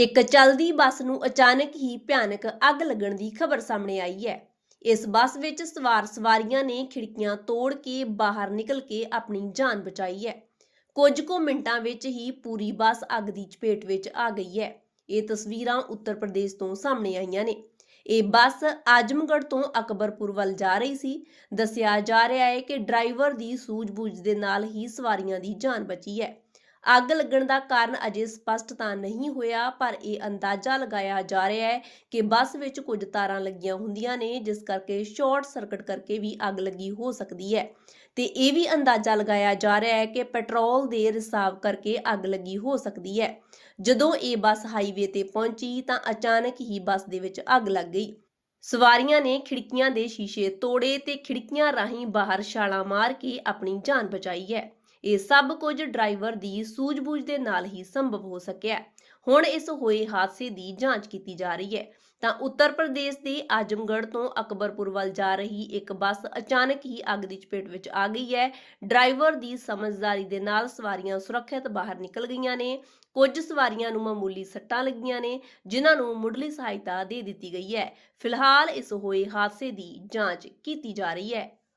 ਇੱਕ ਚੱਲਦੀ ਬੱਸ ਨੂੰ ਅਚਾਨਕ ਹੀ ਭਿਆਨਕ ਅੱਗ ਲੱਗਣ ਦੀ ਖਬਰ ਸਾਹਮਣੇ ਆਈ ਹੈ। ਇਸ ਬੱਸ ਵਿੱਚ ਸਵਾਰ ਸਵਾਰੀਆਂ ਨੇ ਖਿੜਕੀਆਂ ਤੋੜ ਕੇ ਬਾਹਰ ਨਿਕਲ ਕੇ ਆਪਣੀ ਜਾਨ ਬਚਾਈ ਹੈ। ਕੁਝ ਕੁ ਮਿੰਟਾਂ ਵਿੱਚ ਹੀ ਪੂਰੀ ਬੱਸ ਅੱਗ ਦੀ ਚਪੇਟ ਵਿੱਚ ਆ ਗਈ ਹੈ। ਇਹ ਤਸਵੀਰਾਂ ਉੱਤਰ ਪ੍ਰਦੇਸ਼ ਤੋਂ ਸਾਹਮਣੇ ਆਈਆਂ ਨੇ। ਇਹ ਬੱਸ ਆਜ਼ਮਗੜ ਤੋਂ ਅਕਬਰਪੁਰ ਵੱਲ ਜਾ ਰਹੀ ਸੀ। ਦੱਸਿਆ ਜਾ ਰਿਹਾ ਹੈ ਕਿ ਡਰਾਈਵਰ ਦੀ ਸੂਝ-ਬੂਝ ਦੇ ਨਾਲ ਹੀ ਸਵਾਰੀਆਂ ਦੀ ਜਾਨ ਬਚੀ ਹੈ। ਅੱਗ ਲੱਗਣ ਦਾ ਕਾਰਨ ਅਜੇ ਸਪਸ਼ਟ ਤਾਂ ਨਹੀਂ ਹੋਇਆ, ਪਰ ਇਹ ਅੰਦਾਜ਼ਾ ਲਗਾਇਆ ਜਾ ਰਿਹਾ ਹੈ ਕਿ ਬੱਸ ਵਿੱਚ ਕੁਝ ਤਾਰਾਂ ਲੱਗੀਆਂ ਹੁੰਦੀਆਂ ਨੇ, ਜਿਸ ਕਰਕੇ ਸ਼ਾਰਟ ਸਰਕਟ ਕਰਕੇ ਵੀ ਅੱਗ ਲੱਗੀ ਹੋ ਸਕਦੀ ਹੈ। ਤੇ ਇਹ ਵੀ ਅੰਦਾਜ਼ਾ ਲਗਾਇਆ ਜਾ ਰਿਹਾ ਹੈ ਕਿ ਪੈਟਰੋਲ ਦੇ ਰਿਸਾਵ ਕਰਕੇ ਅੱਗ ਲੱਗੀ ਹੋ ਸਕਦੀ ਹੈ। ਜਦੋਂ ਇਹ ਬੱਸ ਹਾਈਵੇ ਤੇ ਪਹੁੰਚੀ ਤਾਂ ਅਚਾਨਕ ਹੀ ਬੱਸ ਦੇ ਵਿੱਚ ਅੱਗ ਲੱਗ ਗਈ। ਸਵਾਰੀਆਂ ਨੇ ਖਿੜਕੀਆਂ ਦੇ ਸ਼ੀਸ਼ੇ ਤੋੜੇ ਤੇ ਖਿੜਕੀਆਂ ਰਾਹੀਂ ਬਾਹਰ ਛਾਲਾਂ ਮਾਰ ਕੇ ਆਪਣੀ ਜਾਨ ਬਚਾਈ ਹੈ। ਇਹ ਸਭ ਕੁਝ ਡਰਾਈਵਰ ਦੀ ਸੂਝ-ਬੂਝ ਦੇ ਨਾਲ ਹੀ ਸੰਭਵ ਹੋ ਸਕਿਆ ਹੁਣ ਇਸ ਹੋਏ ਹਾਦਸੇ ਦੀ ਜਾਂਚ ਕੀਤੀ ਜਾ ਰਹੀ ਹੈ। ਤਾਂ ਉੱਤਰ ਪ੍ਰਦੇਸ਼ ਦੇ ਆਜਮਗੜ੍ਹ ਤੋਂ ਅਕਬਰਪੁਰ ਵੱਲ ਜਾ ਰਹੀ ਇੱਕ ਬੱਸ ਅਚਾਨਕ ਹੀ ਅੱਗ ਦੀ ਚਪੇਟ ਵਿੱਚ ਆ ਗਈ ਹੈ। ਡਰਾਈਵਰ ਦੀ ਸਮਝਦਾਰੀ ਦੇ ਨਾਲ ਸਵਾਰੀਆਂ ਸੁਰੱਖਿਅਤ ਬਾਹਰ ਨਿਕਲ ਗਈਆਂ ਨੇ। ਕੁਝ ਸਵਾਰੀਆਂ ਨੂੰ ਮਾਮੂਲੀ ਸੱਟਾਂ ਲੱਗੀਆਂ ਨੇ, ਜਿਨ੍ਹਾਂ ਨੂੰ ਮੁੱਢਲੀ ਸਹਾਇਤਾ ਦੇ ਦਿੱਤੀ ਗਈ ਹੈ। ਫਿਲਹਾਲ ਇਸ ਹੋਏ ਹਾਦਸੇ ਦੀ ਜਾਂਚ ਕੀਤੀ ਜਾ ਰਹੀ ਹੈ।